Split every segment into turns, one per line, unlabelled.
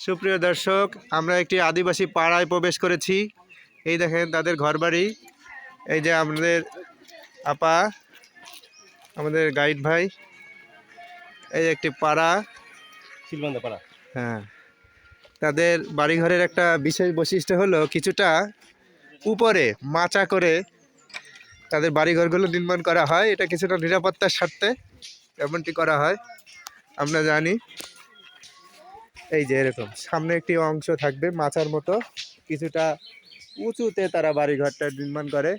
সুপ্রিয় দর্শক আমরা একটি আদিবাসী পাড়ায় প্রবেশ করেছি। এই দেখেন তাদের ঘরবাড়ি। এই যে আমাদের আপা আমাদের গাইড ভাই। এই একটি পাড়া।
শিলবান্ধা পাড়া।
হ্যাঁ। তাদের বাড়িঘরের একটা বিশেষ বৈশিষ্ট্য হলো কিছুটা উপরে মাচা করে তাদের বাড়িঘরগুলো নির্মাণ করা হয়। এটা কিছুটা নিরাপত্তার স্বার্থে এমনটি করা হয়। আমরা জানি। এই যে এরকম, সামনে একটি অংশ থাকবে মাচার মতো। কিছুটা উঁচুতে তারা বাড়িঘরটা নির্মাণ করে।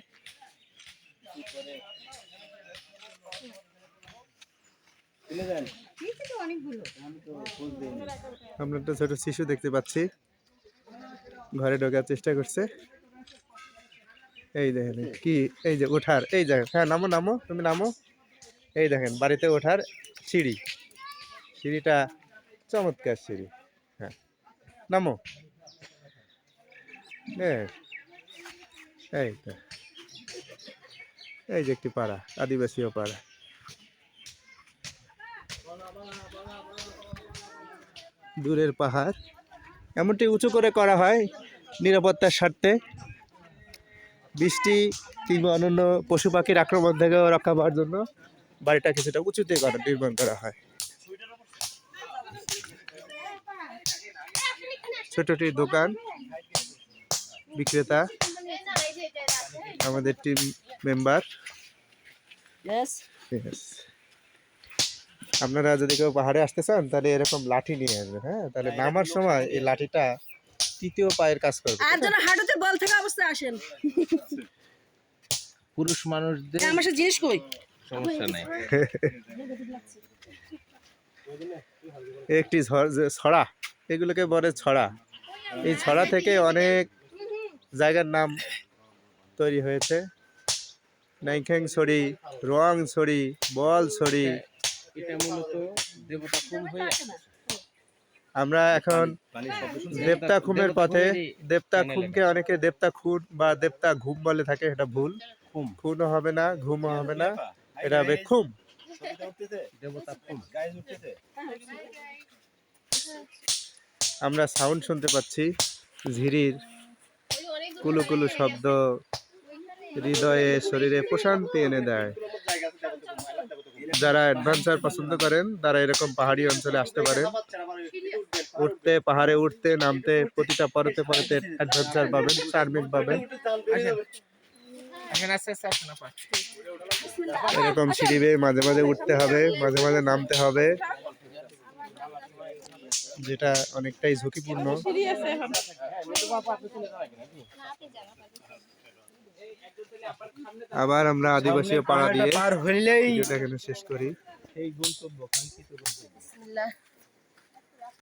আমরা একটা ছোট শিশু দেখতে পাচ্ছি। ঘরে ঢোকার চেষ্টা করছে। এই দেখেন, কি, এই যে ওঠার, এই দেখেন হ্যাঁ নামো নামো, তুমি নামো। এই দেখেন, বাড়িতে ওঠার সিঁড়ি। সিঁড়িটা চমৎকার সিঁড়ি। নামো। এই, তো। এই যে একটি পাড়া আদিবাসীও পাড়া। দূরের পাহাড়। এমনটি উঁচু করে করা হয় নিরাপত্তার স্বার্থে। বৃষ্টি কিংবা অন্যান্য পশু পাখির আক্রমণ থেকেও রক্ষা পাওয়ার জন্য বাড়িটা কিছুটা উঁচুতে করা নির্মাণ করা হয়। ছোটটি দোকান বিক্রেতা আমাদের টিম মেম্বার আপনারা যদি কেউ পাহাড়ে আসতে চান তাহলে এরকম লাঠি নিয়ে আসবেন হ্যাঁ? তাহলে নামার সময় এই লাঠিটা তৃতীয় পায়ের কাজ করবে
আর যেন হাঁটুতে বল থাকা অবস্থায় আসেন।
পুরুষ মানুষদের
হ্যাঁ, আমার সাথে জিনিস কই
সমস্যা নাই।
একটি ঝড় যে ছড়া। এগুলোকে বলে ছড়া। এই ছড়া থেকে অনেক জায়গার নাম তৈরি হয়েছে। নাইখ্যাং ছড়ি রং ছড়ি বল ছড়ি
এটা মূলত দেবতা খুন হয়ে
আমরা এখন দেবতা খুমের পথে দেবতা খুমকে অনেকে দেবতা খুন বা দেবতা ঘুম বলে থাকে এটা ভুল।
খুম।
খুনও হবে না ঘুমও হবে না এটা হবে খুম।
দেবতা খুন
আমরা সাউন্ড শুনতে পাচ্ছি, ঝিরির কুলু কুলু শব্দ হৃদয়ে শরীরে প্রশান্তি এনে দেয়। যারা অ্যাডভেঞ্চার পছন্দ করেন, তারা এরকম পাহাড়ি অঞ্চলে আসতে পারেন। উঠতে, পাহাড়ে উঠতে, নামতে, প্রতিটা পরতে পরতে অ্যাডভেঞ্চার পাবেন চার্মিং পাবেন। এরকম সিঁড়ি বেয়ে মাঝে মাঝে উঠতে হবে, মাঝে মাঝে নামতে হবে। যেটা অনেকটাই ঝুঁকিপূর্ণ। আবার আমরা আদিবাসী পাড়া দিয়ে
পার হইলেই
এখানে শেষ করি।
এই গন্তব্য কাঙ্ক্ষিত গন্তব্য।
বিসমিল্লাহ।